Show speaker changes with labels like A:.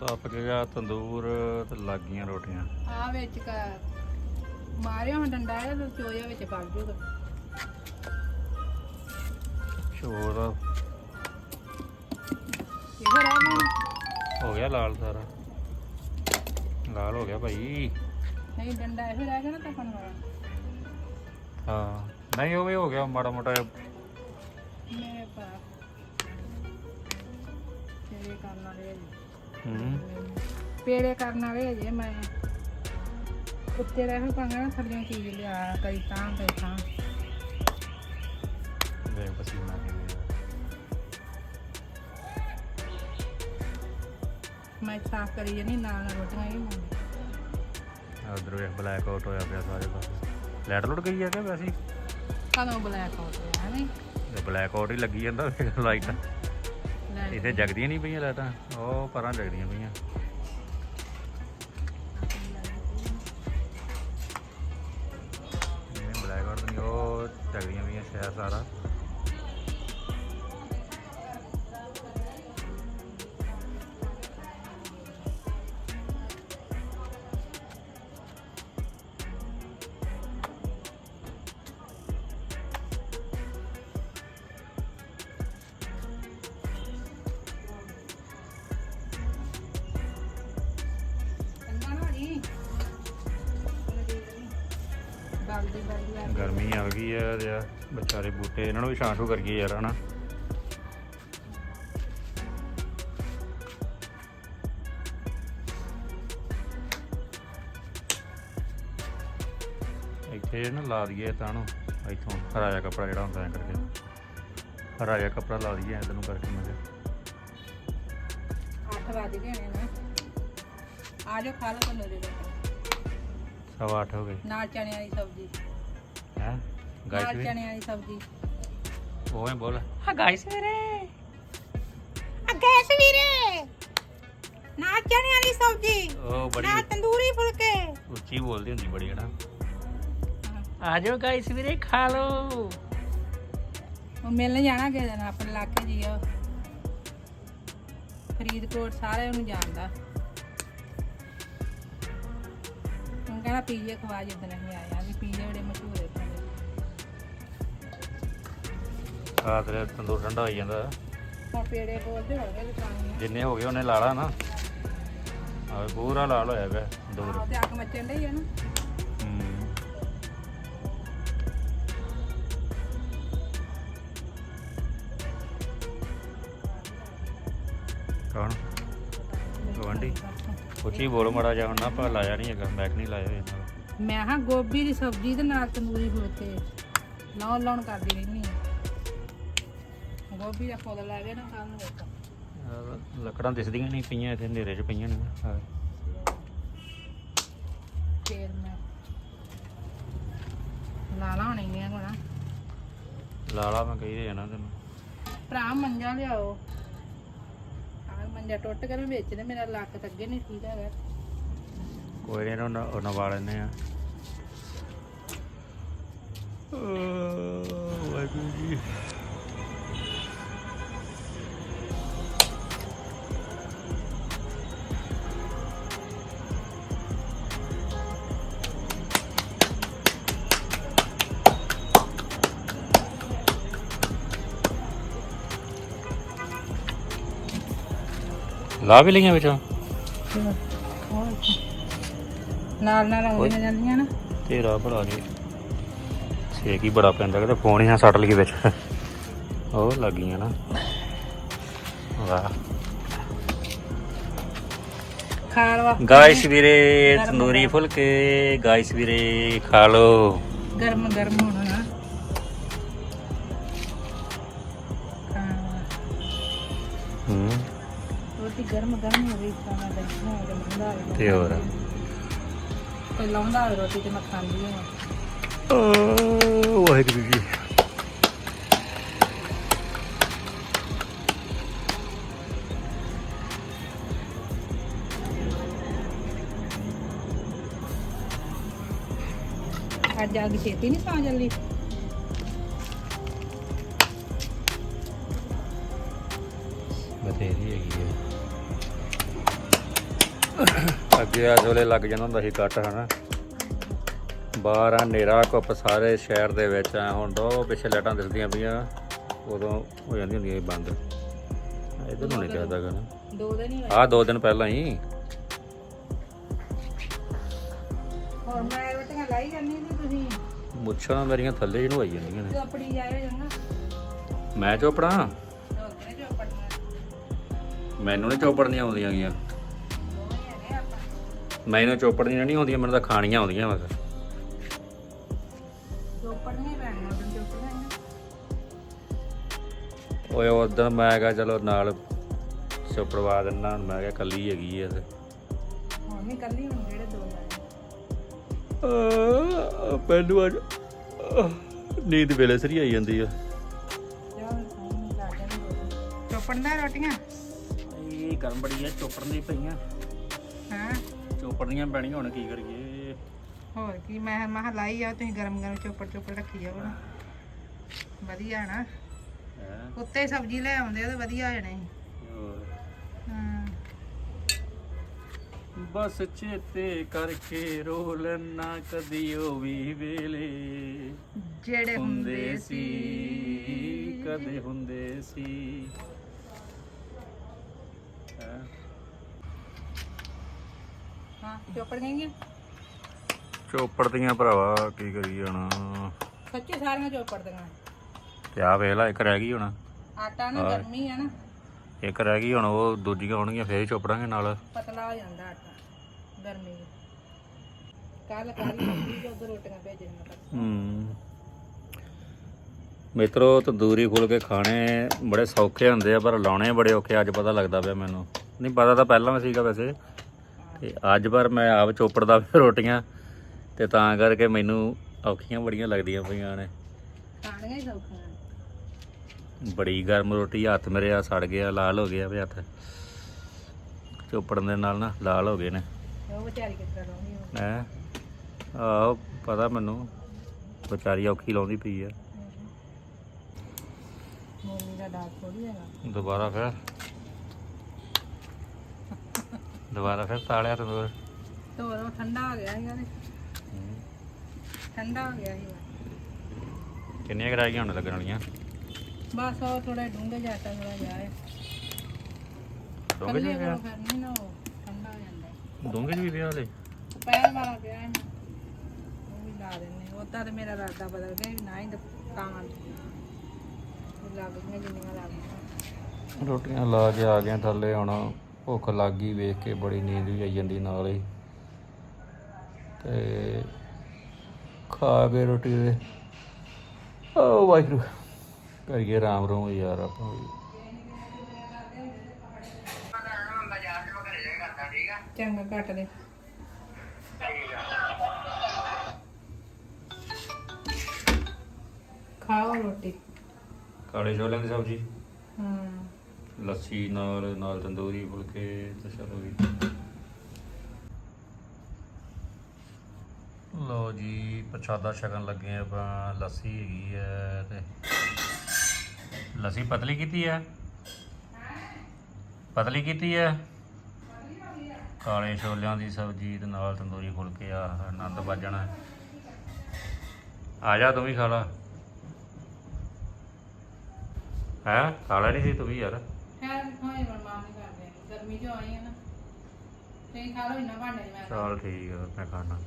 A: ਤਪ ਗਿਆ ਤੰਦੂਰ ਤੇ ਲੱਗ ਗਈਆਂ ਰੋਟੀਆਂ।
B: ਆ ਵਿੱਚ ਕ ਮਾਰਿਆ ਹੁਣ ਡੰਡਾ ਇਹ ਤੇ ਚੋਇਆ ਵਿੱਚ ਪੜ ਜੂਗਾ।
A: ਸ਼ੋਰ
B: ਇਹੋ ਰਹਿ ਗਈ
A: ਹੋ ਗਿਆ ਲਾਲ ਸਾਰਾ। ਲਾਲ ਹੋ ਗਿਆ ਭਾਈ।
B: ਨਹੀਂ ਡੰਡਾ ਇਹੋ ਰਹਿ ਗਿਆ ਨਾ ਤਪਣ ਵਾਲਾ।
A: ਹਾਂ। ਨਹੀਂ ਉਹ ਵੀ ਹੋ ਗਿਆ ਮਾੜਾ ਮੋਟਾ।
B: ਮੇਰੇ ਪਾ ਤੇਰੇ ਕਰਨ ਵਾਲੇ ਜੀ
A: ਹੂੰ।
B: ਪੇੜੇ ਕਰਨ ਵਾਲੇ ਜੇ ਮੈਂ। ਉੱਤੇ ਰਹਿ ਪਾਂਗਾ ਨਾ ਥੱਲੇ ਚੀਜ਼ ਲਿਆ ਕਈ ਤਾਂ ਕਈ ਤਾਂ
A: ਦੇਖ ਪਸੀਨਾ ਕਿਵੇਂ
B: ਮੈਂ ਸਾਫ਼ ਕਰੀ ਜਾਨੀ ਨਾਲ ਨਾਲ ਰੋਟੀਆਂ ਹੀ ਮੰਗੀ
A: ਉਧਰ ਵੇਖ ਬਲੈਕ ਆਊਟ ਹੋਇਆ ਪਿਆ ਸਾਰੇ ਪਾਸੇ। ਲਾਈਟ ਲੁੱਟ ਗਈ ਆ ਕਿ ਵੈਸੇ?
B: ਕਦੋਂ ਬਲੈਕ ਹੋ ਗਿਆ ਹੈ ਨਹੀਂ
A: ਬਲੈਕ ਆਊਟ ਹੀ ਲੱਗੀ ਜਾਂਦਾ ਲਾਈਟ। ਇੱਥੇ ਜਗਦੀਆਂ ਨਹੀਂ ਪਈਆਂ ਲਾਈਟਾਂ, ਉਹ ਪਰਾਂ ਜਗਦੀਆਂ ਪਈਆਂ। ਇਹ ਬਲੈਕ ਆਊਟ ਨਹੀਂ, ਉਹ ਜਗਦੀਆਂ ਪਈਆਂ ਸ਼ਹਿਰ ਸਾਰਾ।
B: ਬਲਦੀ ਆ।
A: ਗਰਮੀ ਆ ਗਈ ਆ ਤੇ ਆ ਵਿਚਾਰੇ ਬੂਟੇ ਇਹਨਾਂ ਨੂੰ ਵੀ ਛਾਂ ਛੂ ਕਰ ਗਈ ਯਾਰ ਹਨਾ। ਇੱਥੇ ਨਾ ਲਾ ਦਈਏ ਤਾਂ ਨੂੰ ਇੱਥੋਂ ਹਰਾ ਜਿਹਾ ਕੱਪੜਾ ਜਿਹੜਾ ਹੁੰਦਾ ਐ ਕਰਕੇ। ਹਰਾ ਜਿਹਾ ਕੱਪੜਾ ਲਾ ਦਈਏ ਇਹਨੂੰ ਕਰਕੇ ਮੈਂ
B: 8 ਵਜ ਗਏ ਨੇ। ਆ ਜਾਓ ਖਾ ਲਓ ਤੁਹਾਨੂੰ ਦੇ
A: ਸਵਾ ਹੋ ਗਏ।
B: ਨਾਲ ਚਣਿਆਂ ਦੀ ਸਬਜ਼ੀ।
A: ਹੈ? ਗਾਇਸ
B: ਨਾਲ
A: ਵੀ
B: ਚਣਿਆਂ ਦੀ ਸਬਜ਼ੀ।
A: ਉਵੇਂ ਬੋਲ।
B: ਆ ਗਾਇਸ ਵੀਰੇ ਆ ਗਾਇਸ ਵੀਰੇ ਨਾਲ ਚਣਿਆਂ ਦੀ ਸਬਜ਼ੀ।
A: ਉਹ ਬੜੀ
B: ਨਾਲ ਤੰਦੂਰੀ ਫੁਲਕੇ।
A: ਉੱਚੀ ਬੋਲਦੀ ਹੁੰਦੀ ਬੜੀ ਹਨਾ? ਆ ਜਾਓ ਗਾਇਸ ਵੀਰੇ ਖਾ ਲਓ।
B: ਉਹ ਮਿਲਣ ਜਾਣਾ ਕਿਸੇ ਦਿਨ ਆਪਣੇ ਇਲਾਕੇ ਜੀ ਆ। ਫਰੀਦਕੋਟ ਸਾਰੇ ਉਹਨੂੰ ਜਾਣਦਾ। ਕਹਿੰਦਾ ਪੀਜ਼ੇ ਖਵਾ ਜਿੱਦਣ ਅਸੀਂ ਆਏ ਆ ਵੀ ਪੀਜ਼ੇ ਬੜੇ ਮਸ਼ਹੂਰ ਦੇ।
A: ਆ ਤੇਰੇ ਤੰਦੂਰ ਠੰਡਾ ਹੋਈ ਜਾਂਦਾ।
B: ਹੁਣ ਪੇੜੇ ਬੋਲਦੇ ਹੋਣਗੇ ਦੁਕਾਨੀਆਂ
A: ਜਿੰਨੇ ਹੋ ਗਏ ਉਹਨੇ ਲਾ ਲਾ ਨਾ। ਆ ਪੂਰਾ ਲਾਲ ਹੋਇਆ ਪਿਆ
B: ਆਹ ਤੇ ਅੱਗ ਮੱਚਣ ਡਈ ਆ ਨਾ।
A: ਉੱਚੀ ਬੋਲ ਮੜਾ ਜਾ ਹੁਣ ਨਾ ਆਪਾਂ ਲਾਇਆ ਨਹੀਂ ਹੈਗਾ ਮੈਕ ਨਹੀਂ ਲਾਇਆ ਇਹਨਾਂ ਦਾ।
B: ਮੈਂ ਹਾਂ ਗੋਭੀ ਦੀ ਸਬਜ਼ੀ ਤੇ ਨਾਲ ਤੰਦੂਰੀ ਫੁਲਕੇ। ਲਾਉਣ ਲਾਉਣ ਕਰਦੀ ਰਹਿੰਦੀ ਗੋਭੀ ਦਾ ਫੁੱਲ ਲੈ ਗਏ ਨਾ ਕੱਲ ਨੂੰ
A: ਆਹ ਲੱਕੜਾਂ ਦਿਸਦੀਆਂ ਨਹੀਂ ਪਈਆਂ ਇੱਥੇ ਹਨੇਰੇ 'ਚ ਪਈਆਂ ਨੇ। ਹਾਂ
B: ਫੇਰ ਮੈਂ ਲਾ ਲਾ ਹੋਣੀ। ਕੋਣਾ
A: ਲਾਲਾ ਮੈਂ ਕਹੀ ਦੇ ਜਾਣਾ ਤੈਨੂੰ।
B: ਭਰਾ ਮੰਜਾ ਲਿਆਓ। ਆ ਟੁੱਟ ਕੇ ਮੈਂ ਵੇਚ ਮੇਰਾ ਲੱਕ ਤਾਂ ਅੱਗੇ ਨਹੀਂ ਠੀਕ ਹੈਗਾ।
A: ਕੋਈ ਨਹੀਂ, ਉਹਨਾਂ ਉਹ ਨਵਾ ਲੈਨੇ ਆ ਵਾਹਿਗੁਰੂ ਜੀ। ਲਾ ਵੀ ਲਈਆਂ ਵਿੱਚੋਂ।
B: ਨਾਲ ਨਾਲ ਆਉਂਦੀਆਂ ਜਾਂਦੀਆਂ ਨਾ।
A: ਤੇਰਾ ਭਲਾ ਜੀ। ਛੇਕ ਹੀ ਬੜਾ ਪੈਂਦਾ ਕਿਤੇ ਫੋਨ ਹੀ ਨਾ ਸੱਟ ਲਈ ਵਿੱਚ। ਉਹ ਲੱਗੀਆਂ ਨਾ। ਵਾਹ।
B: ਵਾ।
A: ਗਾਇਸ ਵੀਰੇ ਤੰਦੂਰੀ ਫੁਲਕੇ ਗਾਇਸ ਵੀਰੇ ਖਾ ਲੋ
B: ਗਰਮ ਗਰਮ ਹੋਣਾ।
A: ਹੋ
B: ਰਹੀ ਖਾਣਾ ਬੈਠਣਾ ਹੋ ਜਾਂਦਾ ਹੋਵੇ
A: ਤੇ ਹੋਰ?
B: ਕੋਈ ਲਾਉਂਦਾ ਹੋਵੇ ਰੋਟੀ ਤੇ ਮੈਂ ਖਾਂਦੀ ਹਾਂ
A: ਵਾਹਿਗੁਰੂ ਜੀ।
B: ਅੱਜ ਆ ਕੇ ਛੇਤੀ ਨਹੀਂ ਸੌਂ ਜਲਦੀ
A: ਬਥੇਰੀ ਹੈਗੀ। ਅੱਗੇ ਆ ਵੇਲੇ ਲੱਗ ਜਾਂਦਾ ਹੁੰਦਾ ਸੀ ਕੱਟ ਹਨਾ? ਬਾਹਰ ਆ ਨੇਰਾ ਕੁੱਪ ਸਾਰੇ ਸ਼ਹਿਰ ਦੇ ਵਿੱਚ ਆ ਹੁਣ ਦੋ ਪਿੱਛੇ ਲਾਈਟਾਂ ਦਿਸਦੀਆਂ ਪਈਆਂ ਉਦੋਂ ਹੋ ਜਾਂਦੀਆਂ ਹੁੰਦੀਆਂ ਸੀ ਬੰਦ। ਇਧਰ ਨੂੰ ਨਹੀਂ ਚੱਲਦਾ ਗਾ
B: ਦੋ ਦਿਨ ਹੀ
A: ਆਹ ਦੋ ਦਿਨ ਪਹਿਲਾਂ ਹੀ।
B: ਹੋਰ ਮੈਂ ਰੋਟੀਆਂ ਲਾਈ ਜਾਂਦੀ ਸੀ ਤੁਸੀਂ।
A: ਮੁੱਛਾਂ ਮੇਰੀਆਂ ਥੱਲੇ ਹੀ ਨੂੰ ਆਈ ਜਾਂਦੀਆਂ ਨੇ।
B: ਚੋਪੜੀ ਜਾਏ ਜੰਗਾ
A: ਮੈਂ ਚੋਪੜਾ? ਮੈਨੂੰ ਨਹੀਂ ਚੋਪੜਨੀਆਂ ਆਉਂਦੀਆਂ ਗੀਆਂ। ਮੈਨੂੰ ਚੋਪੜਨੀਆਂ ਨਹੀਂ ਆਉਂਦੀਆਂ ਮੈਨੂੰ ਤਾਂ ਖਾਣੀਆਂ ਆਉਂਦੀਆਂ ਬਸ। ਓਏ ਉਦੋਂ ਮੈਂ ਕਿਹਾ ਚਲੋ ਨਾਲ ਚੋਪੜਵਾ ਦਿੰਦਾ ਹੁਣ ਮੈਂ ਕਿਹਾ ਕੱਲੀ ਹੈਗੀ ਆ ਤੇ।
B: ਹੁਣ ਵੀ ਕੱਲੀ ਹੁਣ ਜਿਹੜੇ ਦੋ ਲਾਏ
A: ਮੈਨੂੰ ਅੱਜ ਨੀਂਦ ਵੇਲੇ ਸਰੀ ਆਈ ਜਾਂਦੀ ਆ।
B: ਚੋਪੜਨਾ ਰੋਟੀਆਂ?
A: ਇਹ ਗਰਮ ਬੜੀ ਆ ਚੋਪੜਨੀ ਪਈਆਂ।
B: ਹਾਂ?
A: ਚੋਪੜਨੀਆਂ ਪੈਣੀਆਂ ਹੁਣ ਕੀ ਕਰੀਏ?
B: ਹੋਰ ਕੀ ਮੈਂ ਮਹਾ ਲਾਈ ਜਾਓ ਤੁਸੀਂ ਗਰਮ ਗਰਮ ਚੋਪੜ ਚੋਪੜ ਰੱਖੀ ਜਾਓ ਨਾ। ਵਧੀਆ ਨਾ? ਉੱਤੇ ਸਬਜ਼ੀ ਲੈ ਆਉਂਦੇ ਉਹ ਤਾਂ ਵਧੀਆ ਜਾਣੇ। ਹਾਂ।
A: ਬਸ ਚੇਤੇ ਕਰਕੇ ਰੋ ਲੈਣਾ ਕਦੀ ਉਹ ਵੀ ਵੇਲੇ।
B: ਜਿਹੜੇ
A: ਹੁੰਦੇ ਸੀ। ਕਦੇ ਹੁੰਦੇ ਸੀ। ਹਾਂ
B: ਚੋਪੜ ਗਈਆਂ?
A: ਚੋਪੜ ਦੀਆਂ ਭਰਾਵਾ ਕੀ ਕਰੀ ਜਾਣਾ
B: ਸੱਚੀ ਸਾਰੀਆਂ ਚੋਪੜ ਦੀਆਂ।
A: ਤੇ ਆ ਵੇਖ ਲੈ ਇੱਕ ਰਹਿ ਗਈ ਹੁਣ।
B: ਆਟਾ ਨਾ ਗਰਮੀ ਆ ਨਾ।
A: ਇੱਕ ਰਹਿ ਗਈ ਹੁਣ ਉਹ ਦੂਜੀਆਂ ਹੋਣਗੀਆਂ ਫੇਰ ਹੀ ਚੋਪੜਾਂਗੇ ਨਾਲ।
B: ਪਤਲਾ ਹੋ ਜਾਂਦਾ ਆਟਾ ਗਰਮੀ ਕੱਲ ਕੱਲ ਉਧਰ ਰੋਟੀਆਂ ਭੇਜਣ ਮੈਂ ਤਾਂ
A: ਹੂੰ। ਮਿੱਤਰੋ ਤੰਦੂਰੀ ਖੋਲ ਕੇ ਖਾਣੇ ਬੜੇ ਸੌਖੇ ਹੁੰਦੇ ਆ ਪਰ ਲਾਉਣੇ ਬੜੇ ਔਖੇ ਅੱਜ ਪਤਾ ਲੱਗਦਾ ਪਿਆ ਮੈਨੂੰ। ਨਹੀਂ ਪਤਾ ਤਾਂ ਪਹਿਲਾਂ ਵੀ ਸੀਗਾ ਵੈਸੇ। ਤੇ ਅੱਜ ਪਰ ਮੈਂ ਆਪ ਚੋਪੜਦਾ ਪਿਆ ਰੋਟੀਆਂ ਤੇ ਤਾਂ ਕਰਕੇ ਮੈਨੂੰ ਔਖੀਆਂ ਬੜੀਆਂ ਲੱਗਦੀਆਂ ਪਈਆਂ ਨੇ।
B: ਖਾਣੀਆਂ ਹੀ ਸੌਖੀਆਂ
A: ਬੜੀ ਗਰਮ ਰੋਟੀ ਹੱਥ ਮੇਰੇ ਆ ਸੜ ਗਿਆ ਲਾਲ ਹੋ ਗਿਆ ਵੀ ਹੱਥ। ਚੋਪੜਨ ਦੇ ਨਾਲ ਨਾ ਲਾਲ ਹੋ ਗਏ ਨੇ।
B: ਉਹ ਵਿਚਾਰੀ
A: ਹੈ? ਆਹੋ ਪਤਾ ਮੈਨੂੰ। ਵਿਚਾਰੀ ਔਖੀ ਲਾਉਂਦੀ ਪਈ ਆ।
B: ਮੋਮੀ ਦਾ ਦਾਗ ਥੋੜੀ ਹੈਗਾ।
A: ਦੁਬਾਰਾ ਫਿਰ। ਦੁਬਾਰਾ ਫਿਰ ਤਾਲਿਆ ਤੰਦੂਰ
B: ਤੋਰੋ ਠੰਡਾ ਹੋ ਗਿਆ ਤੇ। ਠੰਡਾ ਹੋ ਗਿਆ ਸੀ
A: ਕਿੰਨੀਆਂ ਕਰਾਈਆਂ ਹੁਣ ਲੱਗਣ ਵਾਲੀਆਂ?
B: ਬਸ ਉਹ ਥੋੜਾ ਡੂੰਘੇ ਜਾਟਾ ਥੋੜਾ ਜਿਹਾ ਹੈ।
A: ਜੀ
B: ਕੱਲੇ ਕੋਲ ਫਿਰ ਨਹੀਂ ਨਾ ਉਹ ਠੰਡਾ ਹੋ ਜਾਂਦਾ
A: ਡੋਂਗੇ ਜੀ ਵੀ ਪਿਆ ਹਲੇ
B: ਪੈਰ ਵਾਲਾ ਪਿਆ ਹੈ। ਉਹ ਵੀ ਲਾ ਦਿੰਨੇ ਉਦਾਂ ਤੇ ਮੇਰਾ ਰਾਦਾ ਬਦਲ ਗਿਆ ਵੀ ਨਾ ਹੀ ਤਾਂ ਲੱਗ ਗਈਆਂ ਜਿੰਨੀਆਂ ਲੱਗਦੀਆਂ
A: ਰੋਟੀਆਂ ਲਾ ਕੇ ਆ ਗਏ ਥੱਲੇ ਹੁਣ। ਭੁੱਖ ਲੱਗ ਗਈ ਵੇਖ ਕੇ ਬੜੀ ਨੀਂਦ ਵੀ ਆਈ ਜਾਂਦੀ ਨਾਲ ਹੀ। ਤੇ ਖਾ ਕੇ ਰੋਟੀ ਦੇ। ਓ ਵਾਹਿਗੁਰੂ ਕਰੀਏ ਰਾਮ ਰੋਮ ਯਾਰ ਆਪਾਂ ਵੀ।
B: ਚੰਗਾ ਕੱਟ ਦੇ। ਖਾਓ ਰੋਟੀ।
A: ਕਾਲੇ ਛੋਲਿਆਂ ਦੀ ਸਬਜ਼ੀ?
B: ਹਾਂ।
A: ਲੱਸੀ ਨਾਲ ਨਾਲ ਤੰਦੂਰੀ ਫੁਲਕੇ, ਤੇ ਚਲੋ ਵੀ ਲੋ ਜੀ, ਪ੍ਰਸ਼ਾਦਾ ਛਕਣ ਲੱਗੇ ਆਪਾਂ। ਲੱਸੀ ਹੈਗੀ ਹੈ ਤੇ ਲੱਸੀ ਪਤਲੀ ਕੀਤੀ ਹੈ? ਪਤਲੀ ਕੀਤੀ ਹੈ? ਕਾਲੇ ਛੋਲਿਆਂ ਦੀ ਸਬਜ਼ੀ ਤੇ ਨਾਲ ਤੰਦੂਰੀ ਫੁਲਕੇ ਆ ਆਨੰਦ ਵੱਜਣਾ ਆ ਜਾ, ਤੂੰ ਵੀ ਖਾ ਲਾ। ਹੈ? ਖਾ ਲੈਣੀ ਸੀ ਤੂੰ ਵੀ ਯਾਰ।
B: ਖੈਰ ਹੋਏ ਮਰਮਾਨ ਨਹੀਂ ਕਰਦੇ। ਗਰਮੀ ਜੋ ਆਈ ਹੈ ਨਾ। ਤੇ ਖਾ ਲਓ ਇੰਨਾ ਭਾਂਡੇ 'ਚ ਮੈਂ
A: ਚਲ ਠੀਕ ਆ ਮੈਂ ਖਾਣਾ।